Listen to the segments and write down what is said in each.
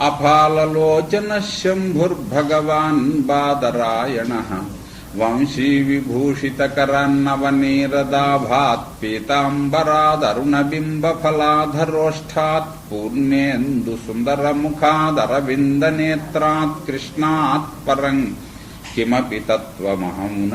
అఫాలలోచన శంభుర్భగవాన్ బాదరాయణ. వంశీ విభూషితకరన్నవనీరదాభాత్ పీతాంబరాదరుణబింబఫలాధరోష్ఠాత్ పూర్ణేందు సుందరముఖాదరవిందనేత్రాత్ కృష్ణాత్ పరం కిమపి తత్వమహం న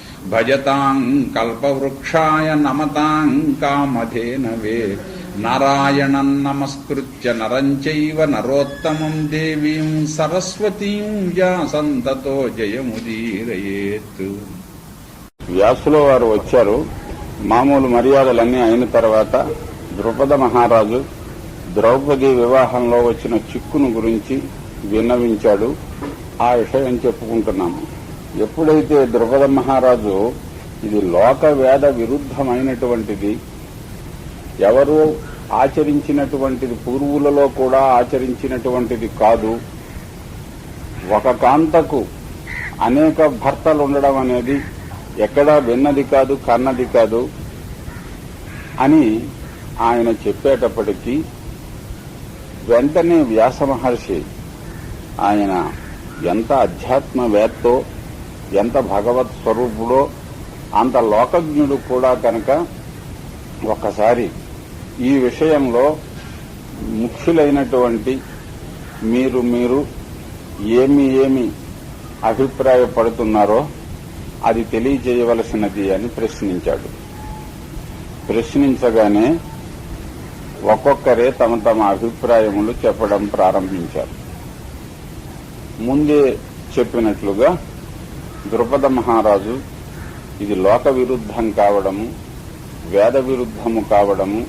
భజతాం కల్పవృక్షాయ నమతాం కామధేనవే. నారాయణం నమస్కృత్య నరంచైవ నరోత్తమం దేవీం సరస్వతీం వ్యాసంతతో జయముదీరయేత్. వ్యాసుల వారు వచ్చారు. మామూలు మర్యాదలన్నీ అయిన తర్వాత ద్రుపద మహారాజు ద్రౌపది వివాహంలో వచ్చిన చిక్కును గురించి విన్నవించాడు. ఆ విషయం చెప్పుకుంటున్నాము. ఎప్పుడైతే ద్రుపద మహారాజు ఇది లోక వేద విరుద్ధమైనటువంటిది ఎవరు ఆచరించినటువంటిది పూర్వులలో కూడా ఆచరించినటువంటిది కాదు. ఒక కాంతకు అనేక భర్తలు ఉండడం అనేది ఎక్కడా విన్నది కాదు కన్నది కాదు అని ఆయన చెప్పేటప్పటికీ వెంటనే వ్యాస మహర్షి ఆయన ఎంత అధ్యాత్మవేత్తో ఎంత భగవత్ స్వరూపుడో అంత లోకజ్ఞుడు కూడా కనుక ఒక్కసారి ఈ విషయంలో ముఖ్యులైనటువంటి మీరు మీరు ఏమి ఏమి అభిప్రాయపడుతున్నారో అది తెలియజేయవలసినది అని ప్రశ్నించాడు. ప్రశ్నించగానే ఒక్కొక్కరే తమ తమ అభిప్రాయములు చెప్పడం ప్రారంభించారు. ముందే చెప్పినట్లుగా ద్రుపద మహారాజు ఇది లోక విరుద్ధం కావడము వేద విరుద్ధము కావడము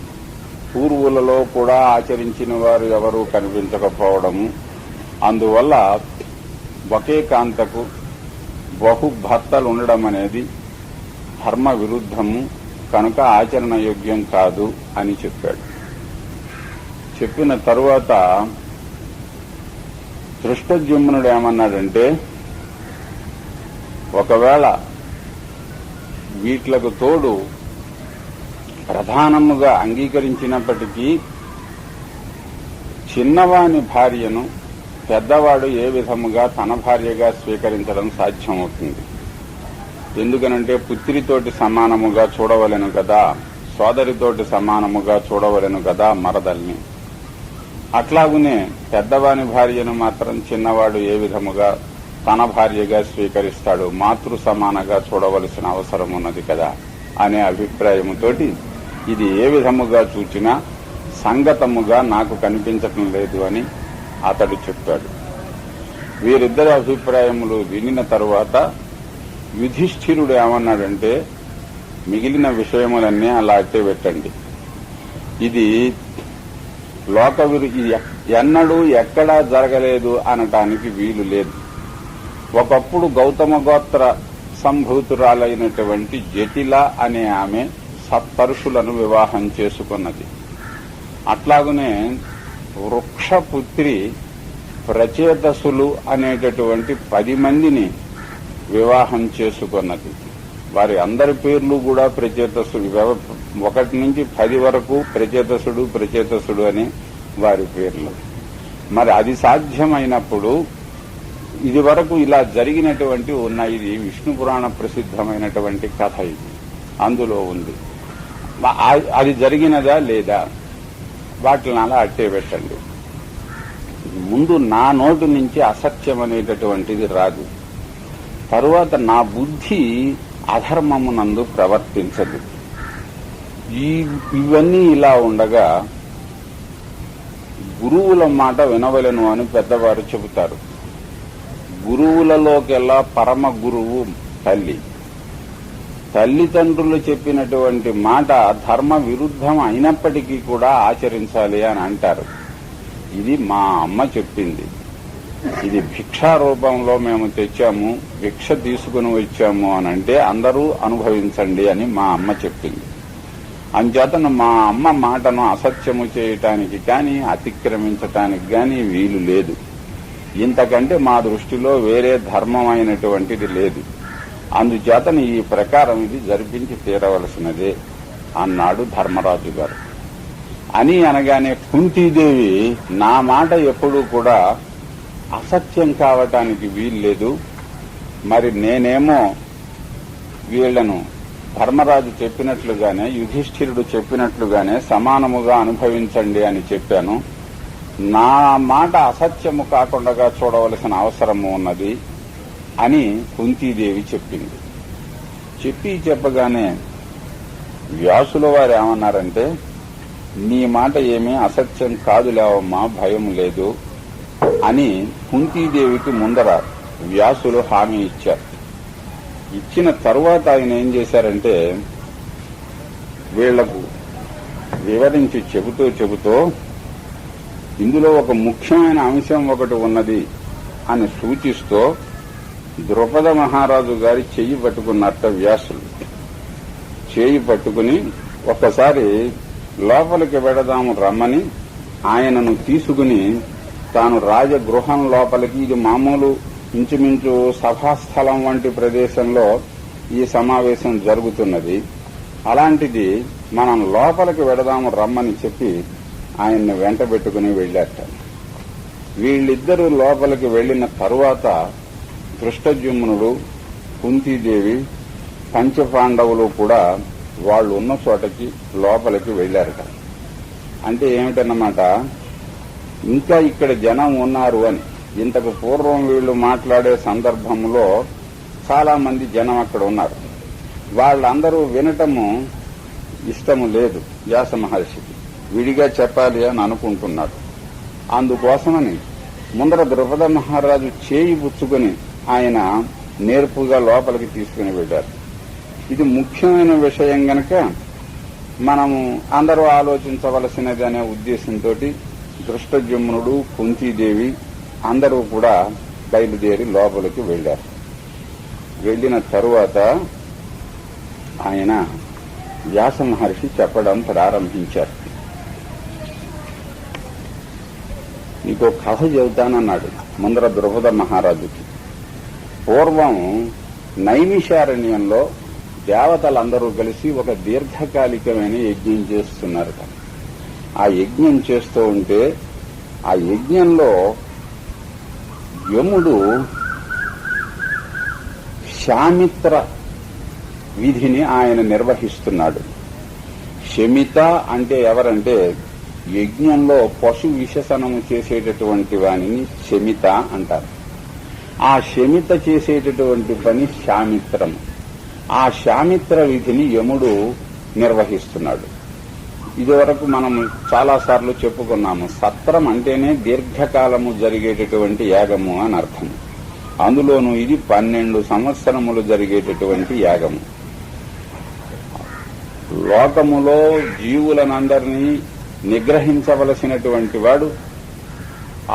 పూర్వులలో కూడా ఆచరించిన వారు ఎవరూ కనిపించకపోవడము. అందువల్ల ఒకే కాంతకు బహు భర్తలు ఉండడం అనేది ధర్మ విరుద్ధము కనుక ఆచరణ యోగ్యం కాదు అని చెప్పాడు. చెప్పిన తరువాత దృష్టజుమ్నుడు ఏమన్నాడంటే ఒకవేళ వీట్లకు తోడు ప్రధానముగా అంగీకరించినప్పటికీ చిన్నవాని భార్యను పెద్దవాడు ఏ విధముగా తన భార్యగా స్వీకరించడం సాధ్యమవుతుంది. ఎందుకనంటే పుత్రితోటి సమానముగా చూడవలను కదా సోదరితోటి సమానముగా చూడవలెను కదా మరదల్ని. అట్లాగునే పెద్దవాని భార్యను మాత్రం చిన్నవాడు ఏ విధముగా తన భార్యగా స్వీకరిస్తాడు మాతృ సమానంగా చూడవలసిన అవసరం ఉన్నది కదా అనే అభిప్రాయముతోటి ఇది ఏ విధముగా చూచినా సంగతముగా నాకు కనిపించటం లేదు అని అతడు చెప్పాడు. వీరిద్దరి అభిప్రాయములు వినిన తరువాత యుధిష్ఠిరుడు ఏమన్నాడంటే మిగిలిన విషయములన్నీ అలా అట్టే పెట్టండి. ఇది లోక ఎన్నడూ ఎక్కడా జరగలేదు అనటానికి వీలు లేదు. ఒకప్పుడు గౌతమ గోత్ర సంభూతురాలైనటువంటి జటిల అనే ఆమె సప్తరుషులను వివాహం చేసుకున్నది. అట్లాగనే వృక్షపుత్రి ప్రచేతసులు అనేటటువంటి పది మందిని వివాహం చేసుకున్నది. వారి అందరి పేర్లు కూడా ప్రచేతసుడు ఒకటి నుంచి పది వరకు ప్రచేతసుడు ప్రచేతసుడు అని వారి పేర్లు. మరి అది సాధ్యమైనప్పుడు ఇది వరకు ఇలా జరిగినటువంటి ఉన్న ఇది విష్ణు పురాణ ప్రసిద్ధమైనటువంటి కథ ఇది. అందులో ఉంది. అది జరిగినదా లేదా? వాటిని అలా అట్టే పెట్టండి ముందు నా నోటు నుంచి అసత్యం అనేటటువంటిది రాదు. తరువాత నా బుద్ధి అధర్మమునందు ప్రవర్తించదు. ఈ ఇవన్నీ ఇలా ఉండగా గురువుల మాట వినవలను అని పెద్దవారు చెబుతారు. గురువులలోకెల్లా పరమ గురువు తల్లి. తల్లిదండ్రులు చెప్పినటువంటి మాట ధర్మ విరుద్ధం అయినప్పటికీ కూడా ఆచరించాలి అని అంటారు. ఇది మా అమ్మ చెప్పింది. ఇది భిక్షా రూపంలో మేము తెచ్చాము భిక్ష తీసుకుని వచ్చాము అని అంటే అందరూ అనుభవించండి అని మా అమ్మ చెప్పింది. అంచేతను మా అమ్మ మాటను అసత్యము చేయటానికి కానీ అతిక్రమించటానికి కానీ వీలు లేదు. ఇంతకంటే మా దృష్టిలో వేరే ధర్మమైనటువంటిది లేదు. అందుచేతను ఈ ప్రకారం ఇది జరిపించి తీరవలసినదే అన్నాడు ధర్మరాజు గారు. అని అనగానే కుంతీదేవి నా మాట ఎప్పుడూ కూడా అసత్యం కావటానికి వీల్లేదు. మరి నేనేమో వీళ్ళను ధర్మరాజు చెప్పినట్లుగానే యుధిష్ఠిరుడు చెప్పినట్లుగానే సమానముగా అనుభవించండి అని చెప్పాను. నా మాట అసత్యము కాకుండా చూడవలసిన అవసరము ఉన్నది అని కుంతీదేవి చెప్పింది. చెప్పి చెప్పగానే వ్యాసుల వారు ఏమన్నారంటే నీ మాట ఏమీ అసత్యం కాదులేవమ్మా భయం లేదు అని కుంతీదేవికి ముందర వ్యాసులు హామీ ఇచ్చారు. ఇచ్చిన తరువాత ఆయన ఏం చేశారంటే వీళ్ళకు వివరించి చెబుతూ చెబుతూ ఇందులో ఒక ముఖ్యమైన అంశం ఒకటి ఉన్నది అని సూచిస్తూ ద్రుపద మహారాజు గారి చెయ్యి పట్టుకున్నట్ట వ్యాసులు చేయి పట్టుకుని ఒక్కసారి లోపలికి వెడదాము రమ్మని ఆయనను తీసుకుని తాను రాజగృహం లోపలికి ఇది మామూలు ఇంచుమించు సభాస్థలం వంటి ప్రదేశంలో ఈ సమావేశం జరుగుతున్నది. అలాంటిది మనం లోపలికి వెడదాము రమ్మని చెప్పి ఆయన్ని వెంట పెట్టుకుని వెళ్ళాట వీళ్ళిద్దరూ లోపలికి వెళ్ళిన తరువాత దృష్టజుమ్నుడు కుంతీదేవి పంచపాండవులు కూడా వాళ్ళు ఉన్న చోటకి లోపలికి వెళ్ళారట అంటే ఏమిటన్నమాట? ఇంకా ఇక్కడ జనం ఉన్నారు అని. ఇంతకు పూర్వం వీళ్ళు మాట్లాడే సందర్భంలో చాలా మంది జనం అక్కడ ఉన్నారు. వాళ్ళందరూ వినటము ఇష్టము లేదు వ్యాస మహర్షికి. విడిగా చెప్పాలి అని అనుకుంటున్నాడు అందుకోసమని ముందర ద్రుపద మహారాజు చేయి పుచ్చుకుని ఆయన నేర్పుగా లోపలికి తీసుకుని వెళ్ళారు. ఇది ముఖ్యమైన విషయం గనక మనము అందరూ ఆలోచించవలసినది అనే ఉద్దేశంతో దృష్టజుమ్నుడు కుంతీదేవి అందరూ కూడా బయలుదేరి లోపలికి వెళ్ళారు వెళ్ళిన తరువాత ఆయన వ్యాస మహర్షి చెప్పడం ప్రారంభించారు. నీకు కథ చెబుతానన్నాడు ముందర ద్రుపద మహారాజుకి. పూర్వం నైమిషారణ్యంలో దేవతలందరూ కలిసి ఒక దీర్ఘకాలికమైన యజ్ఞం చేస్తున్నారు. ఆ యజ్ఞం చేస్తూ ఉంటే ఆ యజ్ఞంలో యముడు శామిత్ర విధిని ఆయన నిర్వహిస్తున్నాడు. శమిత అంటే ఎవరంటే యజ్ఞంలో పశు విశసనము చేసేటటువంటి వానిని శమిత అంటారు. ఆ శమిత చేసేటటువంటి పని శామిత్రము. ఆ శామిత్ర విధిని యముడు నిర్వహిస్తున్నాడు. ఇదివరకు మనం చాలా సార్లు చెప్పుకున్నాము సత్రం అంటేనే దీర్ఘకాలము జరిగేటటువంటి యాగము అని అర్థం అందులోనూ ఇది పన్నెండు సంవత్సరములు జరిగేటటువంటి యాగము. లోకములో జీవులనందరినీ నిగ్రహించవలసినటువంటి వాడు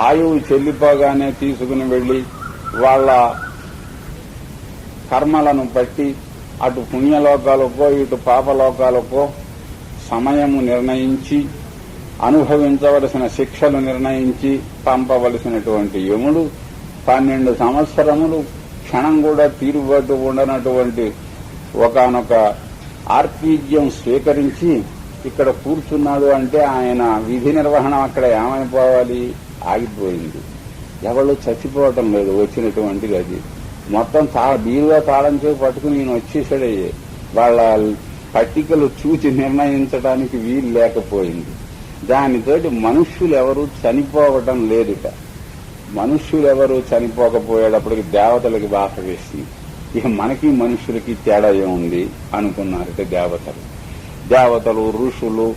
ఆయువు చెల్లిపోగానే తీసుకుని వెళ్ళి వాళ్ళ కర్మలను బట్టి అటు పుణ్యలోకాలకో ఇటు పాపలోకాలకో సమయము నిర్ణయించి అనుభవించవలసిన శిక్షలు నిర్ణయించి పంపవలసినటువంటి యముడు పన్నెండు సంవత్సరములు క్షణం కూడా తీరుబాటు ఉండనటువంటి ఒకనొక ఆర్పీజ్యం స్వీకరించి ఇక్కడ కూర్చున్నాడు అంటే ఆయన విధి నిర్వహణ అక్కడ ఏమైపోవాలి? ఆగిపోయింది. ఎవరు చచ్చిపోవటం లేదు వచ్చినటువంటిది అది మొత్తం తా బీరుగా తాళం చేసి పట్టుకుని నేను వచ్చేసాడయ్యే వాళ్ళ పట్టికలు చూచి నిర్ణయించడానికి వీలు లేకపోయింది. దానితోటి మనుష్యులు ఎవరు చనిపోవటం లేదుట. మనుష్యులు ఎవరు చనిపోకపోయేటప్పటికి దేవతలకి బాధ వేసింది. ఇక మనకి మనుషులకి తేడా ఏముంది? అనుకున్నారట దేవతలు. దేవతలు ఋషులు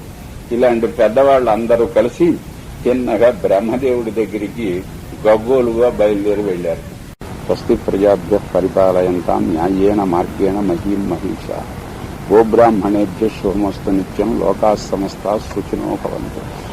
ఇలాంటి పెద్దవాళ్ళు అందరూ కలిసి చిన్నగా బ్రహ్మదేవుడి దగ్గరికి గగ్గోలుగా బయలుదేరి వెళ్ళారు స్వస్తి ప్రజాభ్య పరిపాలయంతా న్యాయేన మార్గేణ మహీం మహిష. గోబ్రాహ్మణేభ్య శుభమస్తు నిత్యం లోకా సమస్త సుఖినో భవంతు.